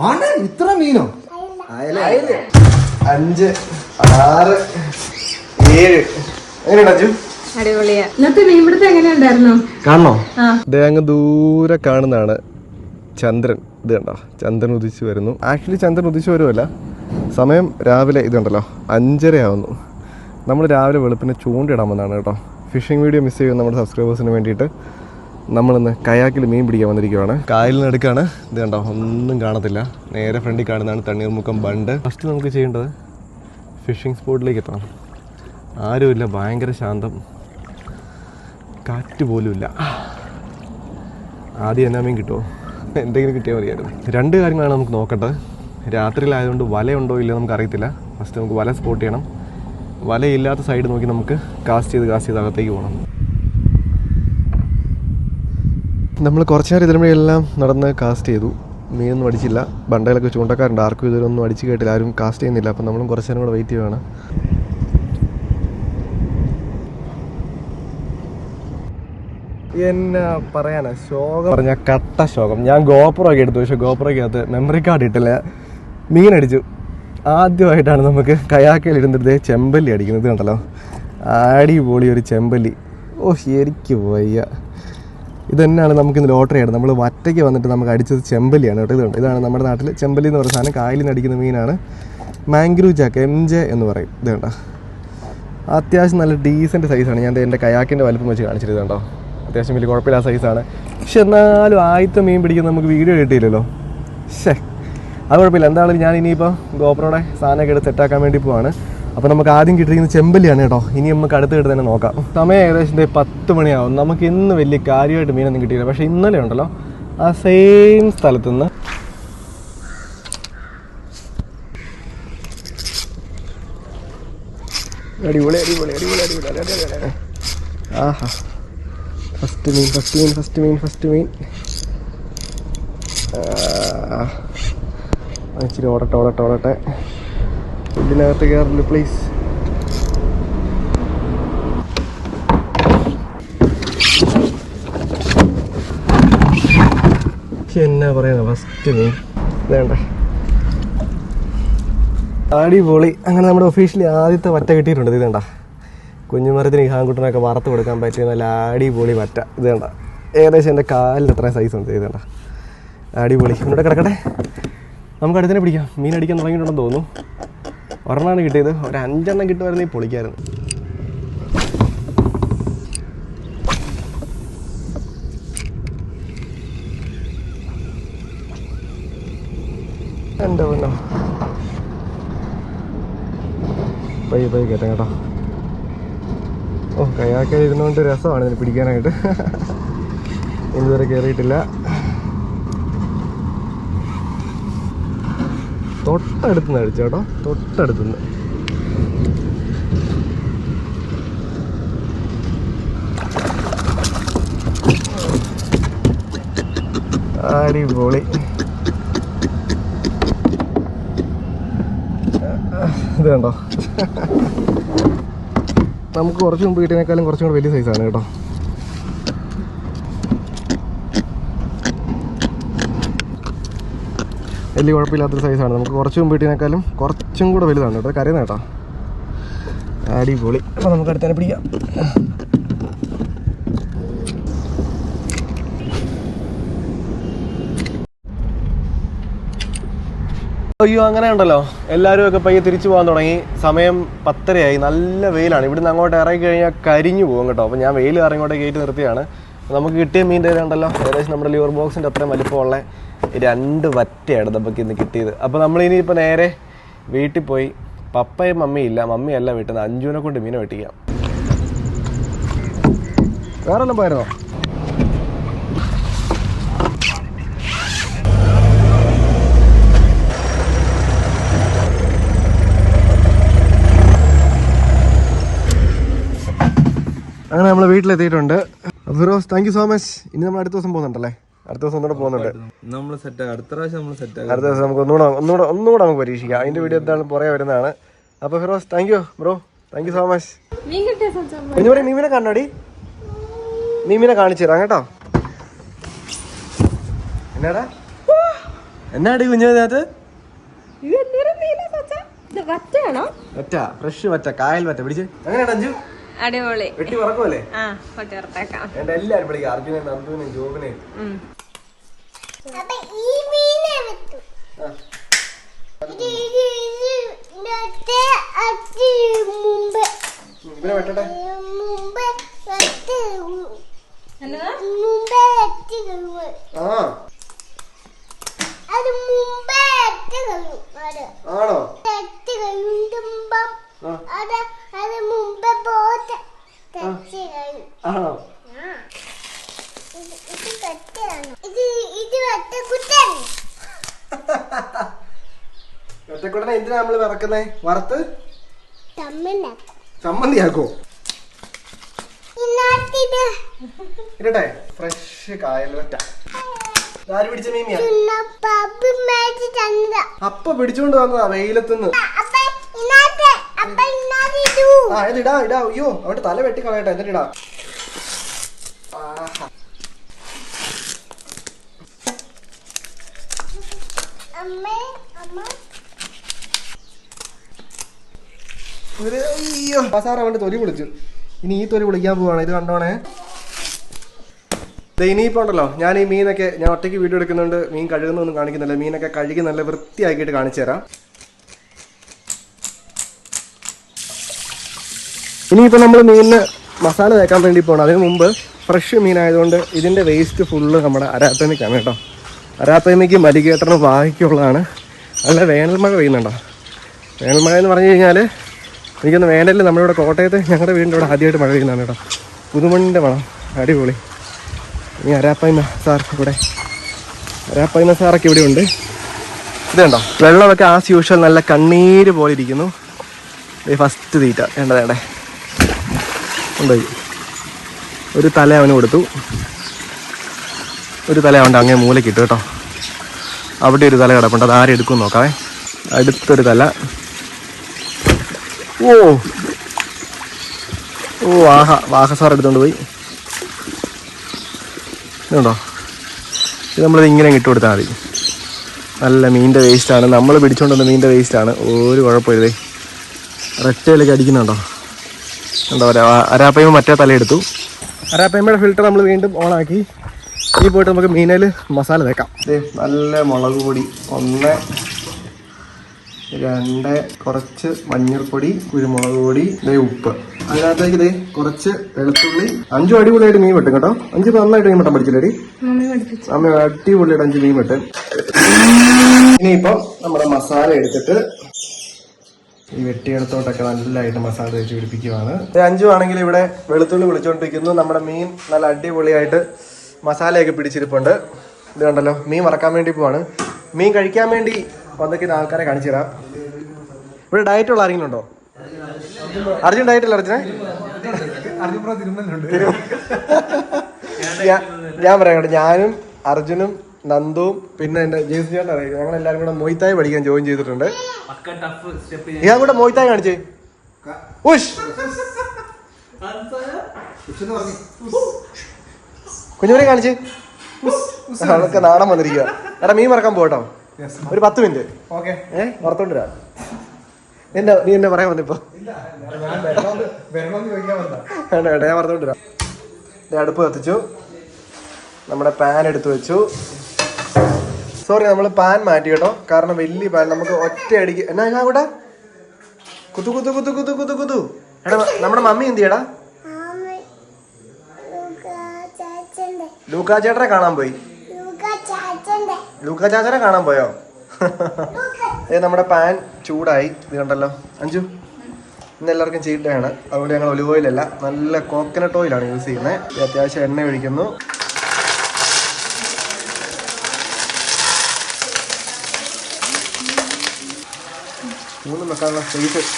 ആണ് ഇത്ര മീനോ? അഞ്ച് ആറ് ഏഴ്. കാണണോ? ദേ അങ്ങ് ദൂരെ കാണുന്നതാണ് ചന്ദ്രൻ. ഇത് കണ്ടോ? ചന്ദ്രൻ ഉദിച്ചു വരുന്നു. ആക്ച്വലി ചന്ദ്രൻ ഉദിച്ചു വരുമല്ല സമയം രാവിലെ ഇതുണ്ടല്ലോ. അഞ്ചര ആവുന്നു. നമ്മൾ രാവിലെ വെളുപ്പിന് ചൂണ്ടിടാൻ വന്നതാണ് കേട്ടോ. ഫിഷിംഗ് വീഡിയോ മിസ് ചെയ്യുന്ന നമ്മുടെ സബ്സ്ക്രൈബേഴ്സിന് വേണ്ടിയിട്ട്. നമ്മളിന്ന് കയാക്കിൽ മീൻ പിടിക്കാൻ വന്നിരിക്കുവാണ്. എടുക്കാണ് ഇത് കണ്ടോ ഒന്നും കാണത്തില്ല. നേരെ ഫ്രണ്ടിൽ കാണുന്നതാണ് തണ്ണീർമുക്കം ബണ്ട്. ഫസ്റ്റ് നമുക്ക് ചെയ്യേണ്ടത് ഫിഷിംഗ് സ്പോട്ടിലേക്ക് എത്തണം. ആരുമില്ല ഭയങ്കര ശാന്തം. കാറ്റ് പോലുമില്ല ആദ്യം എന്നാ മീൻ കിട്ടുമോ എന്തെങ്കിലും കിട്ടിയാൽ മതിയായിരുന്നു. രണ്ട് കാര്യങ്ങളാണ് നമുക്ക് നോക്കേണ്ടത്. രാത്രിയിലായതുകൊണ്ട് വലയുണ്ടോ ഇല്ലയോ നമുക്ക് അറിയത്തില്ല ഫസ്റ്റ് നമുക്ക് വല സ്പോട്ട് ചെയ്യണം. വലയില്ലാത്ത സൈഡ് നോക്കി നമുക്ക് കാസ്റ്റ് ചെയ്ത് കാസ്റ്റ് ചെയ്ത് അകത്തേക്ക് പോകണം. നമ്മൾ കുറച്ച് നേരം എല്ലാം നടന്ന് കാസ്റ്റ് ചെയ്തു. മീനൊന്നും അടിച്ചില്ല. ബണ്ടയിലൊക്കെ ചൂണ്ടക്കാരുണ്ട്. ആർക്കും ഇതിലൊന്നും അടിച്ച് കേട്ടില്ല. ആരും കാസ്റ്റ് ചെയ്യുന്നില്ല. അപ്പം നമ്മളും കുറച്ച് നേരം കൂടെ വെയിറ്റ് ചെയ്യുകയാണ് എന്നെ പറയാനാ? ശോകം. പറഞ്ഞ കട്ട ശോകം. ഞാൻ ഗോപ്രൊക്കെ എടുത്തു. പക്ഷെ ഗോപ്രയ്ക്കകത്ത് മെമ്മറി കാർഡ് ഇട്ടില്ല. മീനടിച്ചു ആദ്യമായിട്ടാണ് നമുക്ക് കയാക്കയിൽ ഇരുന്നിട്ട് ചെമ്പല്ലി അടിക്കുന്നത് കണ്ടല്ലോ. അടിപൊളി ഒരു ചെമ്പല്ലി. ഓ ശരിക്കും വയ്യ. ഇതന്നെയാണ് നമുക്ക് ഇന്ന് ലോട്ടറി ആയിട്ട്. നമ്മൾ വറ്റയ്ക്ക് വന്നിട്ട് നമുക്ക് അടിച്ചത് ചെമ്പലിയാണ് കേട്ടോ. ഇതുണ്ട്. ഇതാണ് നമ്മുടെ നാട്ടിൽ ചെമ്പലി എന്ന് പറയുന്ന സാധനം. കായലിൽ നിന്ന് അടിക്കുന്ന മീനാണ്. മാംഗ്രൂ ചാക്ക് എം ജെ എന്ന് പറയും. ഇത് അത്യാവശ്യം നല്ല ഡീസന്റ് സൈസാണ് ഞാൻ എന്റെ കയാക്കിന്റെ വലുപ്പം വെച്ച് കാണിച്ചിരുന്നത് കണ്ടോ? അത്യാവശ്യം വലിയ കുഴപ്പമില്ലാത്ത സൈസാണ് പക്ഷെ എന്നാലും ആദ്യത്തെ മീൻ പിടിക്കുന്ന നമുക്ക് വീഡിയോ കിട്ടിയില്ലല്ലോ. ശേ അത് കുഴപ്പമില്ല. എന്താണെങ്കിലും ഞാൻ ഇനിയിപ്പോൾ ഗോപ്രോടെ സാധനമൊക്കെ എടുത്ത് സെറ്റാക്കാൻ വേണ്ടി പോവാണ്. അപ്പോൾ നമുക്ക് ആദ്യം കിട്ടിയിരിക്കുന്ന ചെമ്പല്ലിയാണ് കേട്ടോ. ഇനി നമുക്ക് അടുത്ത് തന്നെ നോക്കാം. സമയം ഏകദേശം പത്ത് മണിയാവും. നമുക്ക് ഇന്ന് വലിയ കാര്യമായിട്ട് മീനൊന്നും കിട്ടിയില്ല പക്ഷേ ഇന്നലെ ഉണ്ടല്ലോ. ആ സെയിം സ്ഥലത്ത് നിന്ന് ഇച്ചിരി ഓടട്ടെ ഓടട്ടെ ഓടട്ടെ. ഇതിനകത്ത് കയറില്ല പ്ലീസ് എന്നാ പറയുന്നത് ഫസ്റ്റ് മീൻ വേണ്ട. അടിപൊളി. അങ്ങനെ നമ്മുടെ ഒഫീഷ്യലി ആദ്യത്തെ വറ്റ കിട്ടിയിട്ടുണ്ട് ഇത് വേണ്ട കുഞ്ഞുമരത്തിന് ഈ ഹാൻകുട്ടനൊക്കെ വറുത്ത് കൊടുക്കാൻ പറ്റിയ നല്ല അടിപൊളി വറ്റ ഇത് കണ്ട. ഏകദേശം എന്റെ കാലിൽ അത്രയും സൈസ് ഉണ്ട് ഇത് കണ്ട. അടിപൊളി. ഇവിടെ കിടക്കട്ടെ. നമുക്ക് അടുത്തന്നെ പിടിക്കാം. മീൻ അടിക്കാൻ തുടങ്ങിയിട്ടുണ്ടെന്ന് തോന്നുന്നു. ഒരെണ്ണമാണ് കിട്ടിയത്. ഒരു അഞ്ചെണ്ണം കിട്ടുമായിരുന്നെങ്കിൽ പൊളിക്കായിരുന്നു. എന്റെ പൊന്നോ. പയ്യെ പയ്യെ കയറ്റാം കേട്ടോ. ഓ കയാക്കാൻ ഇരുന്നുകൊണ്ട് രസമാണ് ഇതിന് പിടിക്കാനായിട്ട്. ഇതുവരെ കയറിയിട്ടില്ല തൊട്ടടുത്തുനിന്ന് അടിച്ചു കേട്ടോ തൊട്ടടുത്തുനിന്ന് അടിപൊളി. ഇത് കണ്ടോ? നമുക്ക് കുറച്ച് മുമ്പ് കിട്ടിയതിനേക്കാളും കുറച്ചും കൂടെ വലിയ സൈസാണ് കേട്ടോ. വലിയ കുഴപ്പമില്ലാത്തൊരു സൈസാണ് നമുക്ക് കുറച്ച് മുമ്പ് കിട്ടിയതിനേക്കാളും കുറച്ചും കൂടെ വലുതാണ് കേട്ടോ. കരയുന്ന കേട്ടോ. അടിപൊളി. അപ്പോൾ നമുക്ക് അടുത്തന്നെ പിടിക്കാം. അയ്യോ അങ്ങനെ ഉണ്ടല്ലോ. എല്ലാവരും ഒക്കെ പയ്യെ തിരിച്ചു പോകാൻ തുടങ്ങി. സമയം പത്തരയായി. നല്ല വെയിലാണ്. ഇവിടുന്ന് അങ്ങോട്ട് ഇറങ്ങി കഴിഞ്ഞാൽ കരിഞ്ഞു പോകും കേട്ടോ. അപ്പോൾ ഞാൻ വെയിൽ ഇറങ്ങോട്ട് കയറ്റി നിർത്തിയാണ്. നമുക്ക് കിട്ടിയ മീന്റെ ഉണ്ടല്ലോ ഏകദേശം നമ്മുടെ ലിവർ ബോക്സിന്റെ അത്രയും വലിപ്പമുള്ള രണ്ട് വറ്റയാണ് നമുക്ക് ഇന്ന് കിട്ടിയത്. അപ്പോൾ നമ്മൾ ഇനിയിപ്പോൾ നേരെ വീട്ടിൽ പോയി പപ്പയും മമ്മിയും ഇല്ല. മമ്മിയല്ല വീട്ടിൽ നിന്ന് അഞ്ചുവിനെ കൊണ്ട് മീനെ വെട്ടിക്കാം. വേറെ എല്ലാം പോയിരുന്നോ അങ്ങനെ നമ്മൾ വീട്ടിലെത്തിയിട്ടുണ്ട്. Firoz thank you so much ഇനി നമ്മൾ അടുത്ത ദിവസം പോകുന്നുണ്ടല്ലേ? അടുത്ത ദിവസം ഒന്നുകൂടെ പോകുന്നുണ്ട്. നമ്മൾ സെറ്റ് അടുത്ത പ്രാവശ്യം നമ്മൾ സെറ്റ് അടുത്ത ദിവസം നമുക്ക് ഒന്നുകൂടെ ഒന്നുകൂടെ ഒന്നുകൂടെ നമുക്ക് പരീക്ഷിക്കാം. അതിന്റെ വീഡിയോ എന്താണ് പുറകെ വരുന്നതാണ്. അപ്പോൾ Firoz thank you bro thank you so much എന്ന് പറയും മീമിനെ കണ്ണോടി? മീമിനെ കാണിച്ചു തരാം കേട്ടോ. എന്നാടാ? എന്നാടി കുഞ്ഞു ഇതിനകത്ത്? ഇത് എന്തോരം സച്ച ഇത് വറ്റയാണോ? ഒറ്റ ഫ്രഷ് വറ്റ കായൽ വറ്റ. പിടിച്ച്. എങ്ങനെയാണ് അഞ്ചു അടിപൊളി. വെട്ടി പറക്കുമല്ലേ ആ പട്ടിറത്തേക്കാം എന്റെ എല്ലാരും വിളിക്കുക അർജുനെ വിട്ടു. വെട്ട് വെട്ടി വെട്ടി കഴിവ് ആണോ? വെട്ടി. അത് അത് മുമ്പേ പോട്ട് ആണോ. ഇത് ഇത് ഇത് വെട്ടക്കുട്ടൻ. എന്തിനാ നമ്മൾ വറക്കുന്നേ? വറുത്ത്? ചമ്മന്തിയാക്കോ ഇരട്ടെ. ഫ്രഷ് കായലൊറ്റ ആര് പിടിച്ച മീമിയാ? അപ്പ പിടിച്ചോണ്ട് വന്നതാ വെയിലത്തുനിന്ന്. ആ ഇത് ഇടാ അയ്യോ അവന്റെ തല വെട്ടി കളയട്ടെ എന്നിട്ടിടാ അയ്യോ. സാർ അവന്റെ തൊലി പൊളിച്ചു. ഇനി ഈ തൊലി പൊളിക്കാൻ പോവാണ് ഇത് കണ്ടോണേ? ഇനിയിപ്പോ ഉണ്ടല്ലോ ഞാൻ ഈ മീനൊക്കെ ഞാൻ ഒറ്റയ്ക്ക് വീഡിയോ എടുക്കുന്നുണ്ട് മീൻ കഴുകുന്നൊന്നും കാണിക്കുന്നില്ല മീനൊക്കെ കഴുകി നല്ല വൃത്തിയാക്കിയിട്ട് കാണിച്ചു തരാം ഇനിയിപ്പോൾ നമ്മൾ മീനിന് മസാല തേക്കാൻ വേണ്ടി പോകണം അതിന് മുമ്പ് ഫ്രഷ് മീനായതുകൊണ്ട് ഇതിന്റെ വേസ്റ്റ് ഫുള്ള് നമ്മുടെ അരാത്തമിക്കാണ് കേട്ടോ. അരാത്തമിക്ക് മലികേട്ടനും വാഹിക്കുള്ളതാണ് നല്ല വേനൽ മഴ പെയ്യുന്നുണ്ടോ? വേനൽ മഴ എന്ന് പറഞ്ഞു കഴിഞ്ഞാൽ എനിക്കൊന്ന് വേനലിൽ നമ്മളിവിടെ കോട്ടയത്ത് ഞങ്ങളുടെ വീടിന്റെ ഇവിടെ ആദ്യമായിട്ട് മഴ പെയ്യുന്നതാണ് കേട്ടോ. പുതുമണ്ണിന്റെ മണം അടിപൊളി. ഇനി അരാപ്പയ്മ സാർ ഇവിടെ. അരാപ്പയ്മ സാറൊക്കെ ഇവിടെ ഉണ്ട്. ഇത് കണ്ടോ? വെള്ളമൊക്കെ ആസ് യൂഷ്വൽ നല്ല കണ്ണീര് പോലെ ഇരിക്കുന്നു. ഫസ്റ്റ് തീറ്റ. വേണ്ട കൊണ്ടുപോയി. ഒരു തല അവന് കൊടുത്തു. ഒരു തല അവന്റെ അങ്ങേ മൂലയ്ക്ക് കേട്ടോ. അവിടെ ഒരു തല കിടപ്പുണ്ട്. അത് ആരെടുക്കും നോക്കാവേ. അടുത്തൊരു തല. ഓ. ഓ വാഹ വാഹ സാർ എടുത്തോണ്ട് പോയി. ഇതുണ്ടോ? ഇത് നമ്മൾ ഇങ്ങനെ ഇട്ട് കൊടുത്താൽ മതി. നല്ല മീനിന്റെ വേസ്റ്റാണ് നമ്മൾ പിടിച്ചുകൊണ്ടുവന്ന മീനിന്റെ വേസ്റ്റാണ് ഒരു കുഴപ്പമില്ലേ റെറ്റയിലേക്ക് അടിക്കുന്നുണ്ടോ? എന്താ പറയുക അരാപ്പയ്മ മറ്റേ തലയെടുത്തു. എടുത്തു അരാപ്പയ്മയുടെ ഫിൽറ്റർ നമ്മൾ വീണ്ടും ഓണാക്കി ഈ പോയിട്ട് നമുക്ക് മീനയിൽ മസാല തേക്കാം. ദേ നല്ല മുളക് പൊടി. ഒന്ന് രണ്ട് കുറച്ച് മഞ്ഞൾപ്പൊടി കുരുമുളക് പൊടി ദേ ഉപ്പ്. അതിനകത്തേക്ക് ഇതേ കുറച്ച് വെളുത്തുള്ളി. അഞ്ചു അടിപൊളിയായിട്ട് മീൻ വെട്ടും കേട്ടോ. അഞ്ച് നന്നായിട്ട് മീൻ വെട്ടാൻ പഠിച്ചില്ലേടി? അമ്മ അടിപൊളിയായിട്ട് അഞ്ച് മീൻ വെട്ടും. ഇനിയിപ്പം നമ്മുടെ മസാല എടുത്തിട്ട് ഈ വെട്ടിയെടുത്തോട്ടൊക്കെ നല്ലതായിട്ട് മസാല തേച്ച് പിടിപ്പിക്കുവാണ്. അഞ്ചു ആണെങ്കിൽ ഇവിടെ വെളുത്തുള്ളി വിളിച്ചോണ്ടിരിക്കുന്നു നമ്മുടെ മീൻ നല്ല അടിപൊളിയായിട്ട് മസാലയൊക്കെ പിടിച്ചിരിപ്പുണ്ട്. ഇത് കണ്ടല്ലോ മീൻ വറക്കാൻ വേണ്ടി പോവാണ്. മീൻ കഴിക്കാൻ വേണ്ടി വന്നിരിക്കുന്ന ആൾക്കാരെ കാണിച്ചു തരാം. ഇവിടെ ഡയറ്റ് ഉള്ള ആരെങ്കിലും ഉണ്ടോ? അർജുൻ ഡയറ്റ് അല്ല അർജുനെ? ഞാൻ പറയാം ഞാനും അർജുനും നന്ദുവും പിന്നെ എന്റെ ജേസി ചേട്ടൻ അറിയാം. ഞങ്ങൾ എല്ലാവരും കൂടെ മൊയ്ത്തായി പഠിക്കാൻ ജോയിൻ ചെയ്തിട്ടുണ്ട്. ഞാൻ കൂടെ മൊയ്ത്തായി കാണിച്ചേ. ഉഷ്. കുഞ്ഞുമണി കാണിച്ച്. അതൊക്കെ നാണം വന്നിരിക്കുക എടാ മീൻ മറക്കാൻ പോട്ടോ ഒരു പത്ത് മിനിറ്റ്. ഓക്കെ ഏഹ് എന്നെ നീ എന്നെ പറയാൻ വന്നിപ്പോ വേണ്ട വേണ്ട ഞാൻ മറത്തോണ്ടിരാ അടുപ്പ് കത്തിച്ചു. നമ്മുടെ പാൻ എടുത്തു വെച്ചു. സോറി നമ്മൾ പാൻ മാറ്റി കേട്ടോ. കാരണം വലിയ പാൻ നമുക്ക് ഒറ്റ അടിക്ക് എന്നാ ഞാൻ കൂടെ കുത്തു കുത്തു കുത്തു കുത്തു കുത്തു കുത്തു. എടാ നമ്മുടെ മമ്മി എന്ത് ചെയ്യടാ? ലൂക്ക ചേട്ടനെ കാണാൻ പോയി. ലൂക്കാ ചാച്ചനെ കാണാൻ പോയോ? ഏ നമ്മുടെ പാൻ ചൂടായി. ഇത് കണ്ടല്ലോ. അഞ്ചു ഇന്ന് എല്ലാവർക്കും ചീട്ടയാണ് അതുകൊണ്ട് ഞങ്ങൾ ഒലിവ് ഓയിലല്ല നല്ല കോക്കനട്ട് ഓയിലാണ് യൂസ് ചെയ്യുന്നത് അത്യാവശ്യം എണ്ണ ഒഴിക്കുന്നു മൂന്നും വെക്കാനുള്ള സ്പേസ്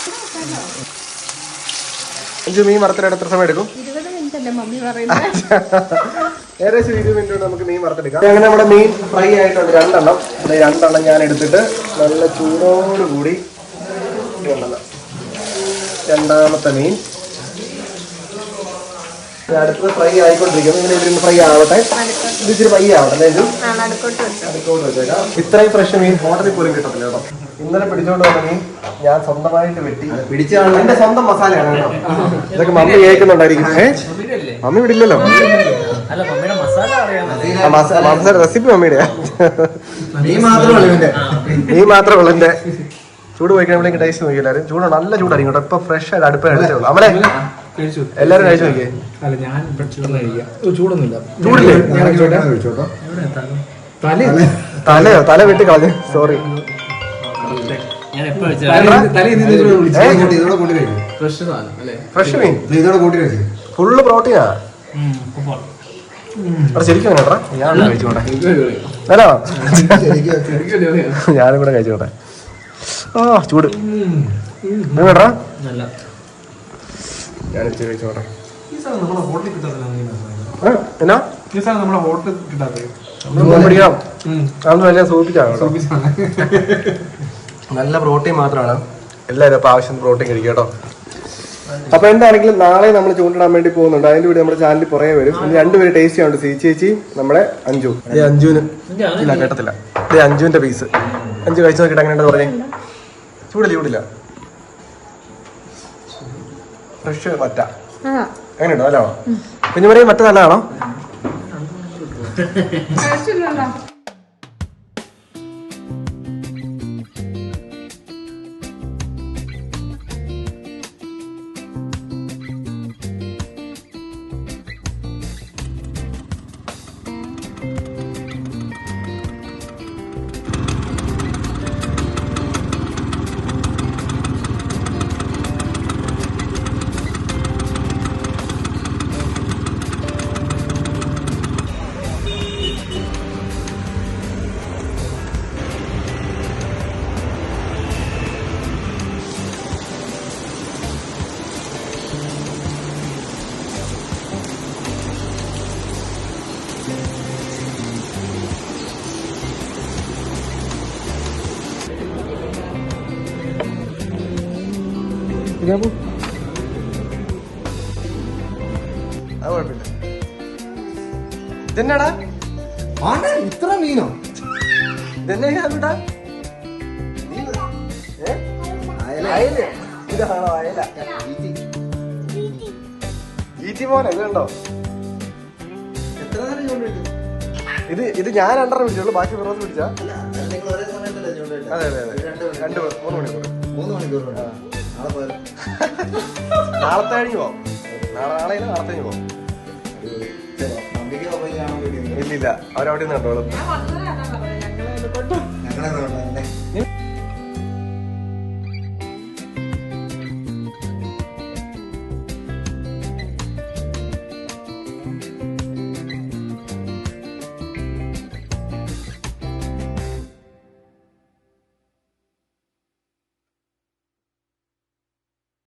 അഞ്ചു മീൻ വറുത്തിട്ട് എത്ര സമയം എടുക്കും? ഏകദേശം ഇരുപത് മിനിറ്റ് കൊണ്ട് നമുക്ക് മീൻ വറുത്തെടുക്കാം. അങ്ങനെ നമ്മുടെ മീൻ ഫ്രൈ ആയിട്ടുണ്ട് രണ്ടെണ്ണം. ഇത് രണ്ടെണ്ണം ഞാൻ എടുത്തിട്ട് നല്ല ചൂടോട് കൂടി ഇട്ടുകൊണ്ടത് രണ്ടാമത്തെ മീൻ. അടുത്തത് ഫ്രൈ ആയിക്കൊണ്ടിരിക്കുന്നു. ഇങ്ങനെ ഇവിടെ ഫ്രൈ ആവട്ടെ. ഇത് ഇച്ചിരി ഫ്രൈ ആവട്ടെ അല്ലേ അടുത്തോട്ട് വെച്ചേക്കാം. ഇത്രയും ഫ്രഷ് മീൻ ഹോട്ടലിൽ പോലും കിട്ടത്തില്ല കേട്ടോ. ഇന്നലെ പിടിച്ചോണ്ട് വന്ന മീൻ ഞാൻ സ്വന്തമായിട്ട് വെട്ടി. പിടിച്ചാണ് എന്റെ സ്വന്തം മസാലയാണ് കേട്ടോ. ഇതൊക്കെ മമ്മി കേൾക്കുന്നുണ്ടായിരിക്കും. ഏ? മമ്മി വിടില്ലല്ലോ. ആ, മസാല റെസിപ്പി മമ്മിയുടെ നീ മാത്രം ഇവന്റെ. നീ മാത്രമേ എന്റെ ചൂട് പോയിക്കഴിയുമ്പോഴേക്ക് ടേസ്റ്റ് നോക്കി എല്ലാവരും ചൂട് നല്ല ചൂടായിരിക്കും കേട്ടോ ഇപ്പൊ ഫ്രഷ് ആയിട്ട് അടുപ്പ് എടുത്തേ ഉള്ളൂ എല്ലാരും എല്ലാവരും കഴിച്ചു. നോക്കിയേ? അല്ല ഞാൻ ചൂടൊന്നുമില്ല. ചൂടില്ലേ? ഞാൻ കഴിച്ചോട്ടെ? തല. തലയോ? തല വെട്ടി കളഞ്ഞു. സോറി ഇതോടെ കൂട്ടി ഫ്രഷ് സാധനം അല്ലേ? ഫ്രഷ് മീൻ. ഫുള്ള് പ്രോട്ടീനാ? അവിടെ ശരിക്കും ഞാൻ കഴിച്ചോട്ടെ. അല്ലോ ശരിക്കും ഞാനും കൂടെ കഴിച്ചോട്ടെ. ആ ചൂട്. നീ കേട്ടാ ഞാൻ ഇച്ചിരി കഴിച്ചോട്ടെ. ഈ സാധനം നമ്മുടെ ഹോട്ടലിൽ കിട്ടാത്ത എന്നാ? ഈ സാധനം നമ്മുടെ ഹോട്ടലിൽ കിട്ടാത്തത് വലിയ സൂപ്പിച്ചാണ് നല്ല പ്രോട്ടീൻ മാത്രമാണ്. എല്ലാവരും അപ്പൊ ആവശ്യം പ്രോട്ടീൻ കഴിക്കുക കേട്ടോ. അപ്പൊ എന്താണെങ്കിലും നാളെ നമ്മൾ ചൂണ്ടിടാൻ വേണ്ടി പോകുന്നുണ്ട്. അതിന്റെ കൂടെ നമ്മുടെ ചാനലിൽ പുറകെ വരും. രണ്ടുപേര് ടേസ്റ്റ് ചെയ്യാനുണ്ട്. സി ചേച്ചി നമ്മുടെ അഞ്ജു. ഇത് അഞ്ചുവിന് ഇല്ല കേട്ടത്തില്ല. അതെ അഞ്ജുവിന്റെ പീസ് അഞ്ചു കഴിച്ചു നോക്കിയിട്ട് അങ്ങനെ പറഞ്ഞേ. ചൂടില്ല ചൂടില്ല. ഫ്രഷ് മറ്റ അങ്ങനെ എങ്ങനെയുണ്ടോ? നല്ലതാണോ? കുഞ്ഞു പറയും മറ്റ നല്ലതാണോ കഴിച്ചില്ലല്ലോ അത് കുഴപ്പമില്ല. ഇതെന്നാടാ? ഇത്ര മീനോ? ഇതെന്നെ അയല. ഇതാണോ അയല? ഈറ്റി മോനെ ഇത് കണ്ടോ? എത്ര നേരം ചൂണ്ടിട്ടു ഇത് ഇത് ഞാൻ രണ്ടര പിടിച്ചുള്ളൂ ബാക്കി ഫിറോസ് പിടിച്ചാ? അതെ അതെ അതെ. രണ്ട് മൂന്ന് മണിക്കൂർ. മൂന്ന് മണിക്കൂർ നാളെ പോയാലോ നാളത്തെ കഴിഞ്ഞ് പോവാം. നാളെ നാളെ നാളത്തെ കഴിഞ്ഞ് പോവാം. ഇല്ലില്ല അവരവിടെ നിന്ന് കണ്ടോളും ഞങ്ങളെ